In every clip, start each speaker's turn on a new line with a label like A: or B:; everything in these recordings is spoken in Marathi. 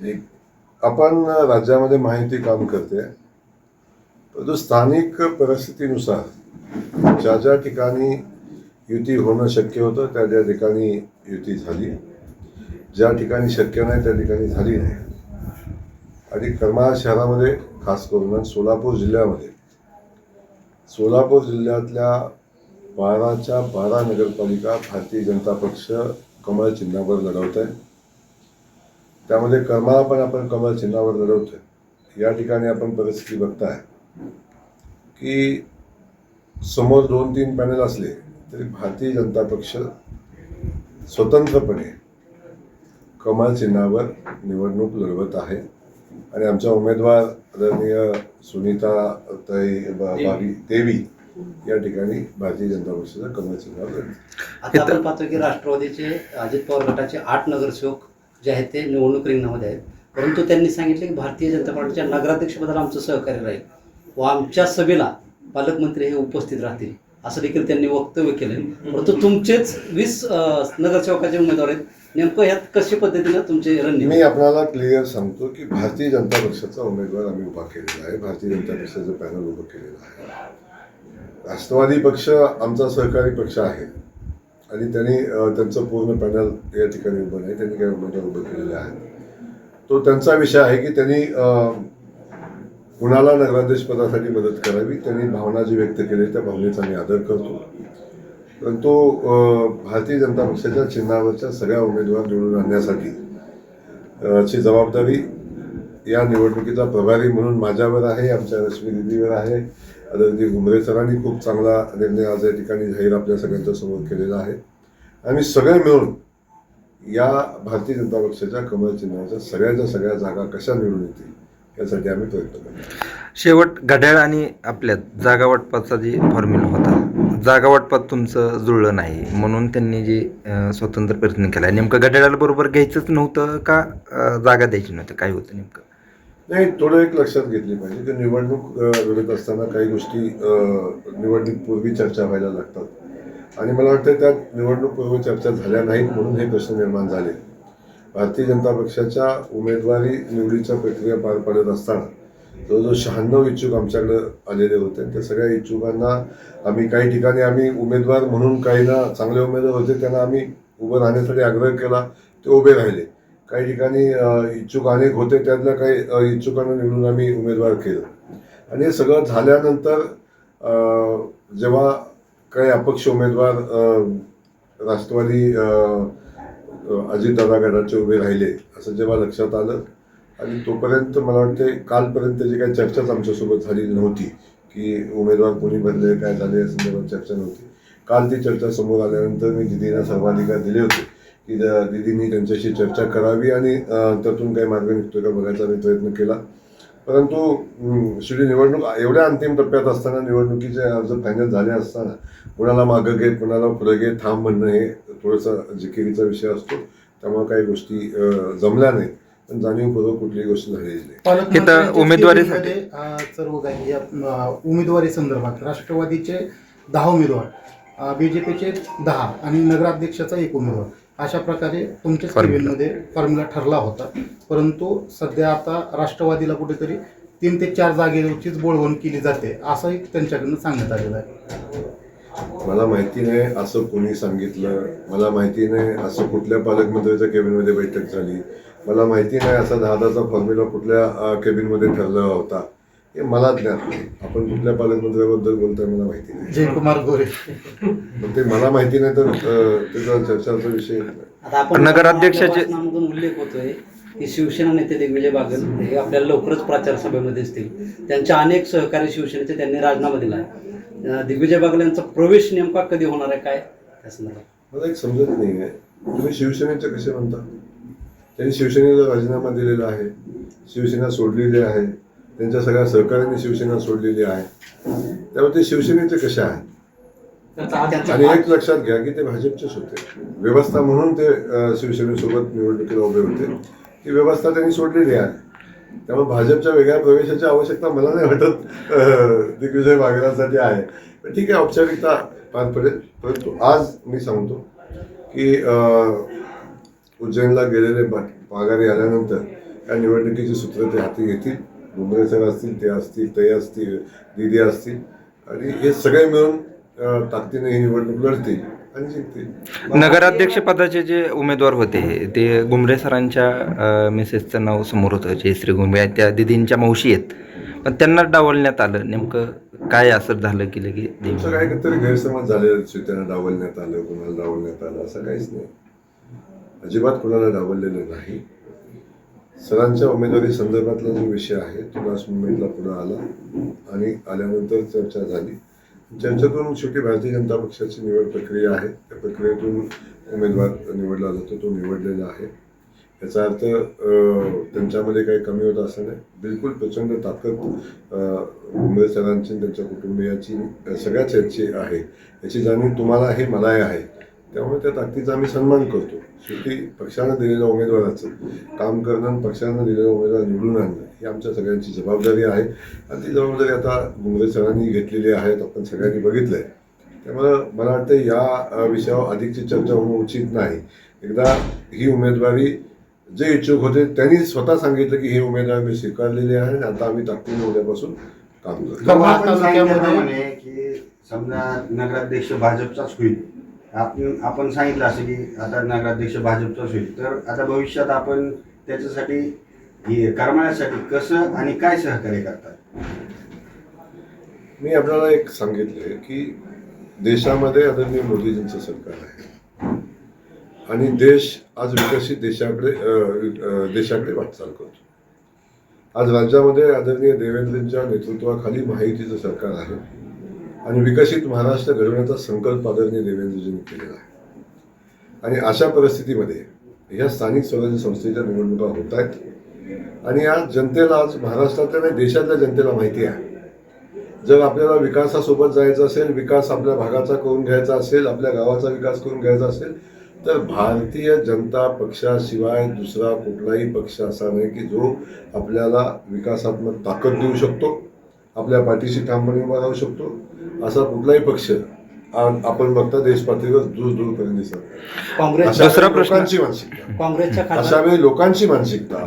A: एक आपण राज्यामध्ये माहिती काम करते परंतु स्थानिक परिस्थितीनुसार ज्या ज्या ठिकाणी युती होणं शक्य होतं त्या त्या ठिकाणी युती झाली. ज्या ठिकाणी शक्य नाही त्या ठिकाणी झाली नाही. आणि करमाळा शहरामध्ये खास करून सोलापूर जिल्ह्यामध्ये सोलापूर जिल्ह्यातल्या बाराच्या बारा नगरपालिका भारतीय जनता पक्ष कमळ चिन्हावर लढवत आहे. त्यामध्ये करमाळा पण आपण कमळ चिन्हावर लढवतोय या ठिकाणी आपण परिस्थिती बघताय. की समोर दोन तीन पॅनल असले तरी भारतीय जनता पक्ष स्वतंत्रपणे कमळ चिन्हावर निवडणूक लढवत आहे. आणि आमच्या उमेदवार आदरणीय सुनीता ताई बा- बावी देवी या ठिकाणी भारतीय जनता पक्षाच्या कमळ चिन्हावर लढवत
B: आता आपण पाहतो की राष्ट्रवादीचे अजित पवार गटाचे आठ नगरसेवक जे आहेत ते निवडणूक रिंगणामध्ये आहेत. परंतु त्यांनी सांगितले की भारतीय जनता पार्टीच्या नगराध्यक्षपदाला आमचं सहकार्य राहील व आमच्या सभेला पालकमंत्री हे उपस्थित राहतील असं देखील त्यांनी वक्तव्य केलं परंतु तुमचेच वीस नगरसेवकाचे उमेदवार आहेत. नेमकं ह्यात कशा पद्धतीनं तुमचे
A: मी आपल्याला क्लिअर सांगतो की भारतीय जनता पक्षाचा उमेदवार आम्ही उभा केलेला आहे. भारतीय जनता पक्षाचं पॅनल उभं केलेलं आहे. राष्ट्रवादी पक्ष आमचा सहकारी पक्ष आहे. आणि त्यांनी त्यांचं पूर्ण पॅनल या ठिकाणी उभं नाही त्यांनी काही उमेदवार उभं केलेले आहेत तो त्यांचा विषय आहे की त्यांनी कुणाला नगराध्यक्ष पदासाठी मदत करावी त्यांनी भावना जी व्यक्त केली त्या भावनेचा मी आदर करतो. परंतु भारतीय जनता पक्षाच्या चिन्हावरच्या सगळ्या उमेदवार निवडून आणण्यासाठी ची जबाबदारी या निवडणुकीचा प्रभारी म्हणून माझ्यावर आहे आमच्या रश्मी दिदीवर आहे आदरणीय गुमरे सरांनी खूप चांगला निर्णय आज या ठिकाणी जाहीर आपल्या सगळ्यांच्या समोर केलेला आहे. आणि सगळे मिळून या भारतीय जनता पक्षाच्या कमळ चिन्हाच्या सगळ्याच्या सगळ्या जागा कशा मिळून येतील यासाठी आम्ही प्रयत्न करतो.
C: शेवट घड्याळ आणि आपल्यात जागा वाटपाचा जी फॉर्म्युला होता जागा वाटपात तुमचं जुळलं नाही म्हणून त्यांनी जे स्वतंत्र प्रयत्न केला. नेमकं घड्याळाला बरोबर घ्यायचंच नव्हतं का जागा द्यायची नव्हती? काय होतं नेमकं?
A: नाही थोडं एक लक्षात घेतली पाहिजे की निवडणूक लढत असताना काही गोष्टी अ, चर्चा व्हायला लागतात. आणि मला वाटतं त्यात निवडणूकपूर्वी चर्चा झाल्या नाहीत म्हणून हे प्रश्न निर्माण झाले. भारतीय जनता पक्षाच्या उमेदवारी निवडीच्या प्रक्रिया पार पाडत असताना जवळजवळ शहाण्णव इच्छुक आमच्याकडे आलेले होते त्या सगळ्या इच्छुकांना आम्ही काही ठिकाणी आम्ही उमेदवार म्हणून काही ना चांगले उमेदवार होते त्यांना आम्ही उभं राहण्यासाठी आग्रह केला ते उभे राहिले. काही ठिकाणी इच्छुक अनेक होते त्यातल्या काही इच्छुकांना निवडून आम्ही उमेदवार केलं. आणि हे सगळं झाल्यानंतर जेव्हा काही अपक्ष उमेदवार राष्ट्रवादी अजितदादा गटाचे उभे राहिले असं जेव्हा लक्षात आलं आणि तोपर्यंत मला वाटते कालपर्यंत जी काही चर्चाच आमच्यासोबत झाली नव्हती की उमेदवार कोणी बनले काय झाले या संदर्भात चर्चा नव्हती. काल ती चर्चा समोर आल्यानंतर मी दिदींना सर्वाधिकार दिले होते. की द- दिदींनी त्यांच्याशी चर्चा करावी आणि त्यातून काही मार्ग निघतोय का बघायचा मी प्रयत्न केला. परंतु शेवटी निवडणूक एवढ्या अंतिम टप्प्यात असताना निवडणुकीचे अर्ज फायनल झाले असताना कुणाला मागं घे कुणाला पुढे घे थांब म्हणणं हे थोडंसं जिकिरीचा विषय असतो. त्यामुळे काही गोष्टी जमल्या नाहीत. पण जाणीवपूर्वक कुठलीही गोष्ट झालेली नाही.
C: इथं उमेदवारीसाठी-
D: सर्व काही अं, उमेदवारी संदर्भात राष्ट्रवादीचे दहा उमेदवार बीजेपीचे दहा आणि नगराध्यक्षाचा एक उमेदवार. अशा प्रकारे तुमच्या
C: Formula.
D: केबिनमध्ये फॉर्म्युला ठरला होता. परंतु सध्या आता राष्ट्रवादीला कुठेतरी तीन ते चार जागेवरचीच बोळवण केली जाते असंही त्यांच्याकडनं सांगण्यात आलेलं आहे.
A: मला माहिती नाही असं कोणी सांगितलं. मला माहिती नाही असं कुठल्या पालकमंत्र्याच्या केबिनमध्ये बैठक झाली. मला माहिती नाही असा दहा दहाचा फॉर्म्युला कुठल्या केबिनमध्ये ठरला होता. हे मला ज्ञात नाही. आपण कुठल्या पालकमंत्र्याबद्दल बोलताय मला माहिती नाही.
D: जयकुमार गोरे.
A: पण ते मला माहिती नाही तर त्याचा चर्चाचा विषय येत नाही.
B: आता आपण
C: नगराध्यक्षाचे-
B: उल्लेख होतोय की शिवसेना नेते दिग्विजय बागल हे आपल्याला लवकरच प्रचार सभेमध्ये दिसतील. त्यांच्या अनेक सहकारी शिवसेनेचे त्यांनी राजीनामा दिला दिग्विजय बागल यांचा प्रवेश नेमका कधी होणार आहे काय? त्या संदर्भात.
A: मला एक समजत नाही आहे. तुम्ही शिवसेनेचे कसे म्हणता? त्यांनी शिवसेनेचा राजीनामा दिलेला आहे. शिवसेना सोडलेली आहे. त्यांच्या सगळ्या सहकार्याने शिवसेना सोडलेली आहे. त्यामुळे ते शिवसेनेचे कसे आहेत? आणि एक लक्षात घ्या की ते भाजपचेच होते. व्यवस्था म्हणून ते शिवसेनेसोबत निवडणुकीला उभे होते. ती व्यवस्था त्यांनी सोडलेली आहे. त्यामुळे भाजपच्या वेगळ्या प्रवेशाची आवश्यकता मला नाही वाटत दिग्विजय बागेलासाठी आहे. पण ठीक आहे औपचारिकता पार पडेल. परंतु आज मी सांगतो की उज्जैनला गेलेले बा- माघारी आल्यानंतर या निवडणुकीची सूत्र ते हाती घेतील. मुंबई सर असतील ते असतील ते असतील दिदी असतील. आणि हे सगळे मिळून ताकदीने ही निवडणूक लढतील आणि जिंकतील.
C: नगराध्यक्ष पदाचे जे उमेदवार होते ते गुमरे सरांच्या मिसेसचं नाव समोर होतं जयश्री गुमरे त्या दिदींच्या मावशी आहेत. पण त्यांना डावलण्यात आलं. नेमकं काय असं झालं की लगे
A: तुमचं काहीतरी गैरसमज झालेला दिसतो त्यांना डावलण्यात आलं कुणाला डावलण्यात आलं असं काहीच नाही. अजिबात कुणाला डावललेलं नाही. सरांच्या उमेदवारी संदर्भातला जो विषय आहे तो लास्ट मुंबईतला पुन्हा आला आणि आल्यानंतर चर्चा झाली. ज्यांच्यातून शेवटी भारतीय जनता पक्षाची निवड प्रक्रिया आहे त्या प्रक्रियेतून उमेदवार निवडला जातो तो निवडलेला आहे. याचा अर्थ त्यांच्यामध्ये काही कमी होत असं नाही. बिलकुल प्रचंड ताकद मुंबई सरांची आणि त्यांच्या कुटुंबियाची सगळ्याच याची आहे. याची जाणीव तुम्हालाही मलाही आहे. त्यामुळे त्या ताकदीचा आम्ही सन्मान करतो. शेवटी पक्षानं दिलेल्या उमेदवाराचं काम करणं आणि पक्षानं दिलेला उमेदवार निवडून आणणं ही आमच्या सगळ्यांची जबाबदारी आहे. आणि ती जबाबदारी आता मुंबई सरांनी घेतलेली आहे आपण सगळ्यांनी बघितलं आहे त्यामुळं मला वाटतं या विषयावर अधिकची चर्चा होणं उचित नाही. एकदा ही उमेदवारी जे इच्छुक होते त्यांनी स्वतः सांगितलं की ही उमेदवारी मी स्वीकारलेली आहे आणि आता आम्ही ताकदीने उद्यापासून काम करतो.
E: समजा नगराध्यक्ष भाजपचाच होईल. आपण आपण सांगितलं असं की आता नगराध्यक्ष भाजपचाच होईल तर आता भविष्यात आपण त्याच्यासाठी हे करमाण्यासाठी कसं आणि काय सहकार्य करतात?
A: मी आपल्याला एक सांगितले की देशामध्ये आदरणीय मोदीजींचं सरकार आहे. आणि देश आज विकसित देशाकडे देशाकडे वाटचाल करतो. आज राज्यामध्ये आदरणीय देवेंद्रजींच्या नेतृत्वाखाली माहितीचं सरकार आहे. आणि विकसित महाराष्ट्र घडवण्याचा संकल्प आदरणीय देवेंद्रजींनी केलेला आहे. आणि अशा परिस्थितीमध्ये ह्या स्थानिक स्वराज्य संस्थेच्या निवडणुका होत आहेत. आणि या जनतेला आज महाराष्ट्रातल्या नाही देशातल्या जनतेला माहिती आहे. जर आपल्याला विकासासोबत जायचं असेल विकास आपल्या भागाचा करून घ्यायचा असेल आपल्या गावाचा विकास करून घ्यायचा असेल तर भारतीय जनता पक्षाशिवाय दुसरा कुठलाही पक्ष असा नाही की जो आपल्याला विकासात्मक ताकद देऊ शकतो आपल्या पाठीशी ठामपणे उभा राहू शकतो असा कुठलाही पक्ष आपण बघता देश पातळीवर दूर दूरपर्यंत दिसत.
B: काँग्रेस
C: दुसरा
A: वेळी
C: प्रश्न.
A: लोकांची मानसिकता
B: काँग्रेसच्या
A: अशा वेळी लोकांची मानसिकता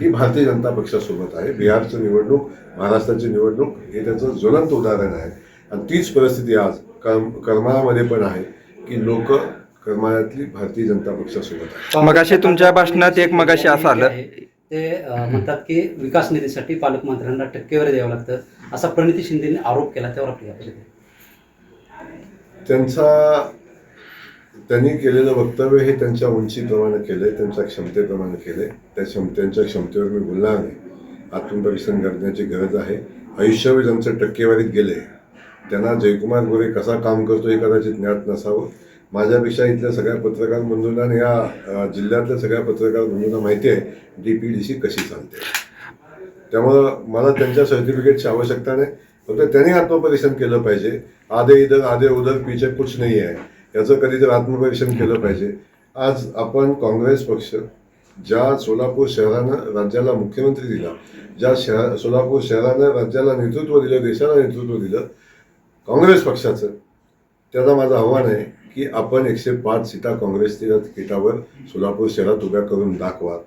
A: ही भारतीय जनता पक्षासोबत आहे बिहारची निवडणूक महाराष्ट्राची निवडणूक हे त्याचं ज्वलंत उदाहरण आहे आणि तीच परिस्थिती आज कर्म करमाळामध्ये पण आहे की लोक करमाळ्यातली भारतीय जनता पक्षासोबत आहे
C: मगाशी तुमच्या भाषणात एक मगाशी असं आलं.
B: ते म्हणतात की विकास निधीसाठी पालकमंत्र्यांना टक्केवारी द्यावं लागतं असा प्रणिती शिंदेने आरोप केला त्यावर आपली आपली
A: त्यांचा त्यांनी केलेलं वक्तव्य हे त्यांच्या उंचीप्रमाणे आहे त्यांच्या क्षमतेप्रमाणे केले त्या क्षम त्यांच्या क्षमतेवर मी बोलणार नाही. आत्मपरीक्षण करण्याची गरज आहे. आयुष्यभर ज्यांचं टक्केवारीत गेले त्यांना जयकुमार गोरे कसा काम करतो हे कदाचित ज्ञात नसावं. माझ्यापेक्षा इथल्या सगळ्या पत्रकार बंधूंना आणि या जिल्ह्यातल्या सगळ्या पत्रकार बंधूंना माहिती आहे डी पी डी सी कशी चालते. त्यामुळं मला त्यांच्या सर्टिफिकेटची आवश्यकता नाही. फक्त त्यांनी आत्मपरीक्षण केलं पाहिजे. आधे इधर आधे उधर पीछे कुछ नाही आहे. याचं कधीतरी आत्मपरीक्षण केलं पाहिजे. आज आपण काँग्रेस पक्ष ज्या सोलापूर शहरानं राज्याला मुख्यमंत्री दिला ज्या शहर सोलापूर शहरानं राज्याला नेतृत्व दिलं देशाला नेतृत्व दिलं काँग्रेस पक्षाचं त्याचा माझं आव्हान आहे की आपण एकशे पाच सीटा काँग्रेसच्या तिकिटावर सोलापूर शहरात उभ्या करून दाखवा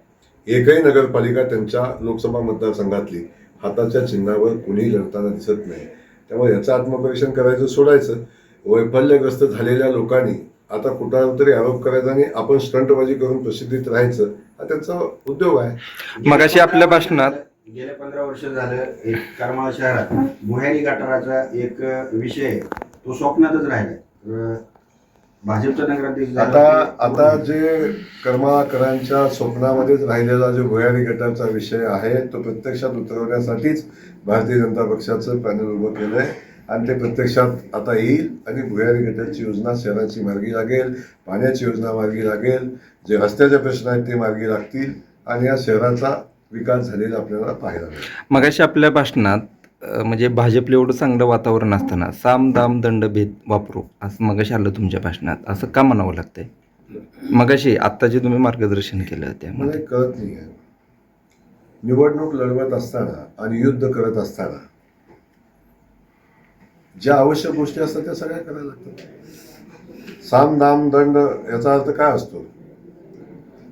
A: एकही नगरपालिका त्यांच्या लोकसभा मतदारसंघातली हाताच्या चिन्हावर कुणीही लढताना दिसत नाही. त्यामुळे याचं आत्मपरीक्षण करायचं सोडायचं. वैफल्यग्रस्त झालेल्या लोकांनी आता कुठं तरी आरोप करायचा आणि आपण स्टंटबाजी करून प्रसिद्धीत राहायचं हा त्यांचा उद्योग आहे.
C: मगाशी आपल्या भाषणात
E: गेल्या पंधरा वर्ष झालं एक करमाळा शहरात. भुयारी गटाराचा एक विषय आहे. तो स्वप्नातच राहिलाय. तर भाजपचा नगराध्यक्ष झाला
A: आता आता जे कर्माकरांच्या स्वप्नामध्येच राहिलेला जो भुयारी गटाचा विषय आहे तो प्रत्यक्षात उतरवण्यासाठीच भारतीय जनता पक्षाचं पॅनल उभं केलंय. आणि ते प्रत्यक्षात आता येईल आणि भुयारी गटाची योजना शहराची मार्गी लागेल पाण्याची योजना मार्गी लागेल जे रस्त्याचे प्रश्न आहेत ते मार्गी लागतील आणि या शहराचा विकास झालेला आपल्याला पाहायला मिळेल.
C: मगाशी आपल्या भाषणात म्हणजे भाजपला एवढं चांगलं वातावरण असताना साम दाम दंड भेद वापरू असं मगाशी आलं तुमच्या भाषणात. असं का म्हणावं लागतंय? मगाशी आत्ता जे तुम्ही मार्गदर्शन केलं
A: मला
C: त्यामध्ये.
A: एक कळत नाही आहे निवडणूक लढवत असताना आणि युद्ध करत असताना ज्या आवश्यक गोष्टी असतात त्या सगळ्या करायला लागतात. साम दाम दंड याचा अर्थ काय असतो?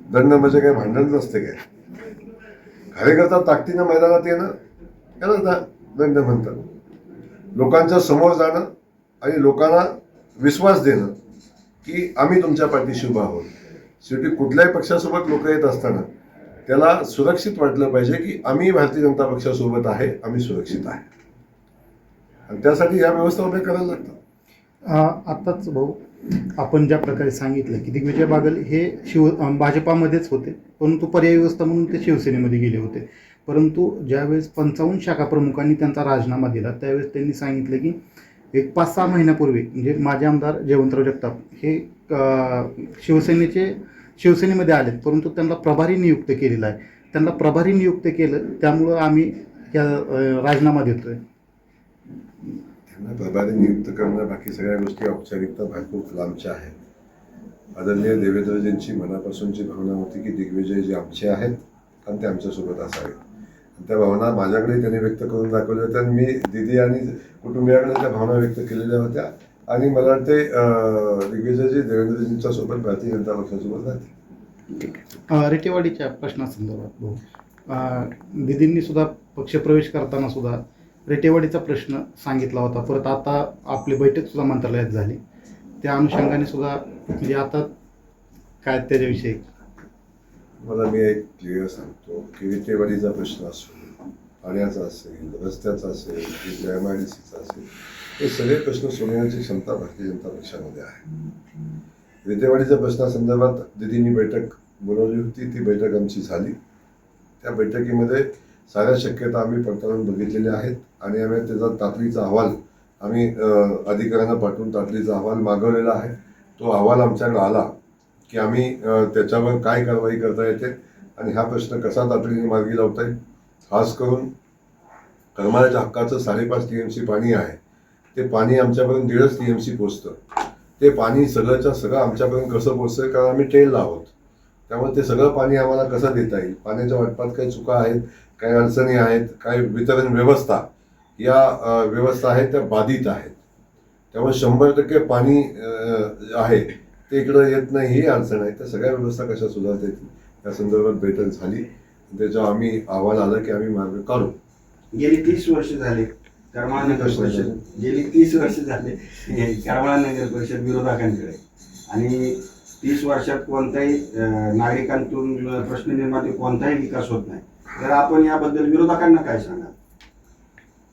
A: दंड म्हणजे काय? भांडणच असते काय? कार्यकर्ता ताकदीनं मैदानात येणं याला दा- दंड म्हणतात. लोकांच्या समोर जाणं आणि लोकांना विश्वास देणं की आम्ही तुमच्या पाठीशी उभा आहोत. शेवटी कुठल्याही पक्षासोबत लोक येत असताना त्याला सुरक्षित वाटलं पाहिजे की आम्ही भारतीय जनता पक्षासोबत आहे आम्ही सुरक्षित आहे. आणि त्यासाठी या व्यवस्था उभ्या करायला लागतात.
D: आत्ताच भाऊ आपण ज्या प्रकारे सांगितलं की दिग्विजय बागल हे शिव भाजपामध्येच होते परंतु पर्यायी व्यवस्था म्हणून ते शिवसेनेमध्ये गेले होते. परंतु ज्यावेळेस पंचावन्न शाखा प्रमुखांनी त्यांचा राजीनामा दिला त्यावेळेस त्यांनी सांगितलं की एक पाच सहा महिन्यापूर्वी म्हणजे माझे आमदार जयवंतराव जगताप हे शिवसेनेचे शिवसेनेमध्ये आलेत परंतु त्यांना प्रभारी नियुक्त केलेला आहे. त्यांना प्रभारी नियुक्त केलं त्यामुळं आम्ही या राजीनामा देतोय.
A: त्यांना प्रभारी नियुक्त करणं बाकी सगळ्या गोष्टी औपचारिकता भरपूर लांबच्या आहेत. आदरणीय देवेंद्रजींची मनापासूनची भावना होती की दिग्विजय जे आमचे आहेत आणि ते आमच्यासोबत असावेत. त्या भावना माझ्याकडे त्यांनी व्यक्त करून दाखवल्या होत्या. आणि मी दिदी आणि कुटुंबियाकडे त्या भावना व्यक्त केलेल्या होत्या. आणि मला वाटते दिग्विजयजी देवेंद्रजींच्या सोबत भारतीय जनता पक्षासोबत राहतील.
D: अ, रेटेवाडीच्या प्रश्नासंदर्भात. भाऊ अ, दिदींनी सुद्धा पक्षप्रवेश करताना सुद्धा रेटेवाडीचा प्रश्न सांगितला होता. परत आता आपली बैठक सुद्धा मंत्रालयात झाली. त्या अनुषंगाने सुद्धा म्हणजे आता काय त्याच्याविषयी?
A: मला मी एक क्लिअर सांगतो की विटेवाडीचा प्रश्न असो पाण्याचा असेल रस्त्याचा असेल की एम आय डी सीचा असेल हे सगळे प्रश्न सोडवण्याची क्षमता भारतीय जनता पक्षामध्ये आहे. विटेवाडीच्या प्रश्नासंदर्भात दिदींनी बैठक बोलवली होती ती बैठक आमची झाली. त्या बैठकीमध्ये साऱ्या शक्यता आम्ही पडताळून बघितलेल्या आहेत आणि आम्ही त्याचा तातडीचा अहवाल आम्ही अधिकाऱ्यांना पाठवून तातडीचा अहवाल मागवलेला आहे. तो अहवाल आमच्याकडे आला. की आम्ही त्याच्यावर काय कारवाई करता येते आणि हा प्रश्न कसा तातडीने मार्गी लावता येईल खास करून करमाळ्याच्या हक्काचं साडेपाच टी एम सी पाणी आहे. ते पाणी आमच्यापर्यंत दीडच टी एम सी पोचतं. ते पाणी सगळंच्या सगळं आमच्यापर्यंत कसं पोचतं कारण आम्ही ट्रेनला आहोत. त्यामुळे ते सगळं पाणी आम्हाला कसं देता येईल? पाण्याच्या वाटपात काही चुका आहेत काही अडचणी आहेत काही वितरण व्यवस्था या व्यवस्था आहेत त्या बाधित आहेत. त्यामुळे शंभर टक्के पाणी आहे. ते इकडं येत नाही ही अडचण आहे. त्या सगळ्या व्यवस्था कशा सुधारता येतील? या संदर्भात बैठक झाली. त्याच्यावर आम्ही अहवाल आला की आम्ही मार्ग काढू.
E: गेली तीस वर्ष झाले. करमाळा नगर परिषद. गेली तीस वर्ष झाले. करमाळा नगर परिषद विरोधकांकडे. आणि तीस वर्षात कोणताही नागरिकांतून प्रश्न निर्माण होते, कोणताही विकास होत नाही. तर आपण याबद्दल विरोधकांना काय सांगाल?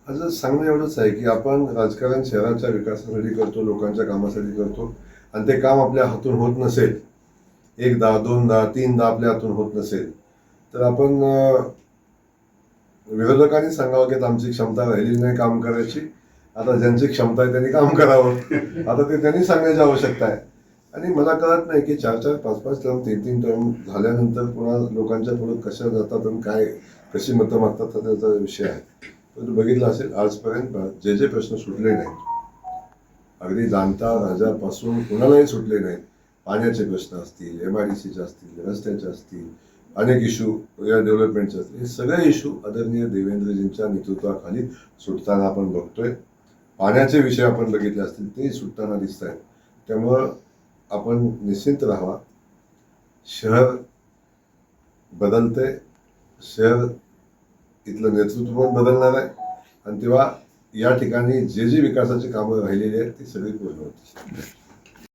A: असं सांगणं एवढंच आहे की आपण राजकारण शहराच्या विकासासाठी करतो लोकांच्या कामासाठी करतो. आणि ते काम आपल्या हातून होत नसेल एकदा दोनदा तीनदा आपल्या हातून होत नसेल तर आपण विरोधकांनी सांगावं की आमची क्षमता राहिली नाही काम करायची आता ज्यांची क्षमता आहे त्यांनी काम करावं. आता ते त्यांनी सांगण्याची आवश्यकता आहे. आणि मला कळत नाही की चार चार पाच पाच टर्म तीन तीन टर्म झाल्यानंतर पुन्हा लोकांच्या पुढे कशा जातात आणि काय कशी मतं मागतात हा त्याचा विषय आहे. पण बघितलं असेल आजपर्यंत जे जे प्रश्न सुटले नाहीत अगदी जाणता राजापासून कुणालाही सुटले नाहीत. पाण्याचे प्रश्न असतील एम आय डी सीचे असतील रस्त्याचे असतील अनेक इश्यू या डेव्हलपमेंटचे असतील. हे सगळे इश्यू आदरणीय देवेंद्रजींच्या नेतृत्वाखाली सुटताना आपण बघतोय. पाण्याचे विषय आपण बघितले असतील ते सुटताना दिसत आहेत. त्यामुळं आपण निश्चिंत राहावा. शहर बदलते शहर इथलं नेतृत्व पण बदलणार आहे. आणि तेव्हा या ठिकाणी जे जे विकासाची कामं राहिलेली आहेत ती सगळी पूर्ण होती